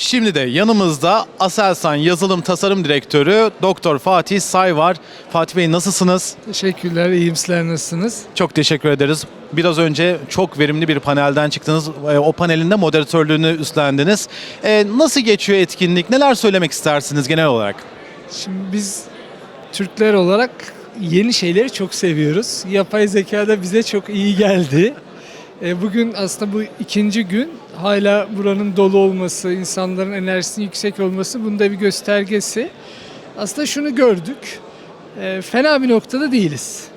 Şimdi de yanımızda Aselsan Yazılım Tasarım Direktörü Doktor Fatih Say var. Fatih Bey nasılsınız? Teşekkürler, iyiyim sizler nasılsınız? Çok teşekkür ederiz. Biraz önce çok verimli bir panelden çıktınız. E, O panelin de moderatörlüğünü üstlendiniz. E, nasıl geçiyor etkinlik? Neler söylemek istersiniz genel olarak? Şimdi biz Türkler olarak yeni şeyleri çok seviyoruz. Yapay zeka da bize çok iyi geldi. E, Bugün aslında bu ikinci gün hala buranın dolu olması, insanların enerjisinin yüksek olması bunun da bir göstergesi. Aslında şunu gördük, e, fena bir noktada değiliz.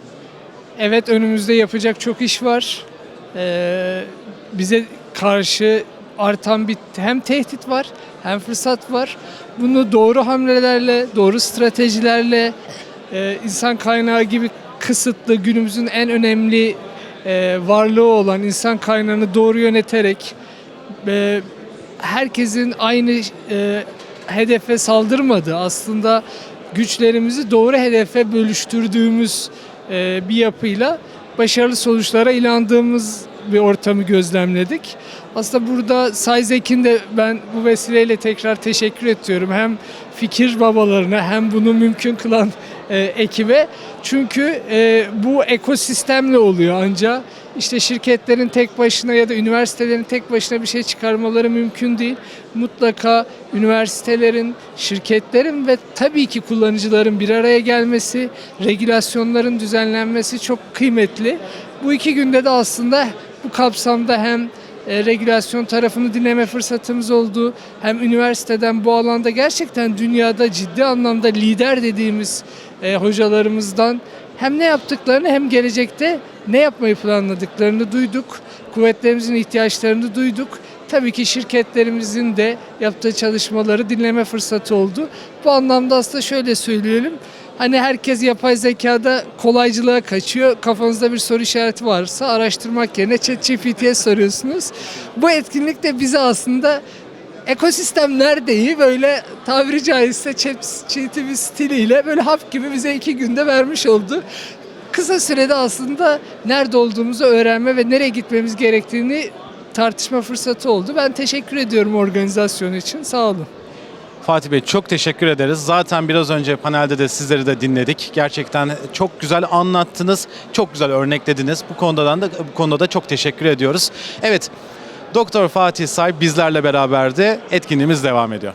Evet önümüzde yapacak çok iş var. E, bize karşı artan bir hem tehdit var hem fırsat var. Bunu doğru hamlelerle, doğru stratejilerle, insan kaynağı gibi kısıtlı günümüzün en önemli e, varlığı olan insan kaynağını doğru yöneterek e, herkesin aynı e, hedefe saldırmadığı aslında güçlerimizi doğru hedefe bölüştürdüğümüz e, bir yapıyla başarılı sonuçlara inandığımız bir ortamı gözlemledik. Aslında burada Sayzek'in de ben bu vesileyle tekrar teşekkür ediyorum. Hem fikir babalarına hem bunu mümkün kılan e, ekibe. Çünkü e, bu ekosistemle oluyor ancak işte şirketlerin tek başına ya da üniversitelerin tek başına bir şey çıkarmaları mümkün değil. Mutlaka üniversitelerin, şirketlerin ve tabii ki kullanıcıların bir araya gelmesi, regülasyonların düzenlenmesi çok kıymetli. Bu iki günde de aslında bu kapsamda hem e, regülasyon tarafını dinleme fırsatımız oldu. Hem üniversiteden bu alanda gerçekten dünyada ciddi anlamda lider dediğimiz e, hocalarımızdan hem ne yaptıklarını hem gelecekte ne yapmayı planladıklarını duyduk. Kuvvetlerimizin ihtiyaçlarını duyduk. Tabii ki şirketlerimizin de yaptığı çalışmaları dinleme fırsatı oldu. Bu anlamda aslında şöyle söyleyelim. Hani herkes yapay zekada kolaycılığa kaçıyor. Kafanızda bir soru işareti varsa araştırmak yerine ChatGPT'ye soruyorsunuz. Bu etkinlik de bize aslında ekosistem neredeyi böyle tabiri caizse ChatGPT stiliyle böyle hap gibi bize iki günde vermiş oldu. Kısa sürede aslında nerede olduğumuzu öğrenme ve nereye gitmemiz gerektiğini tartışma fırsatı oldu. Ben teşekkür ediyorum organizasyon için. Sağ olun. Fatih Bey çok teşekkür ederiz. Zaten biraz önce panelde de sizleri de dinledik. Gerçekten çok güzel anlattınız. Çok güzel örneklediniz. Bu konudan da bu konuda da çok teşekkür ediyoruz. Evet. Doktor Fatih Say bizlerle beraberdi. Etkinliğimiz devam ediyor.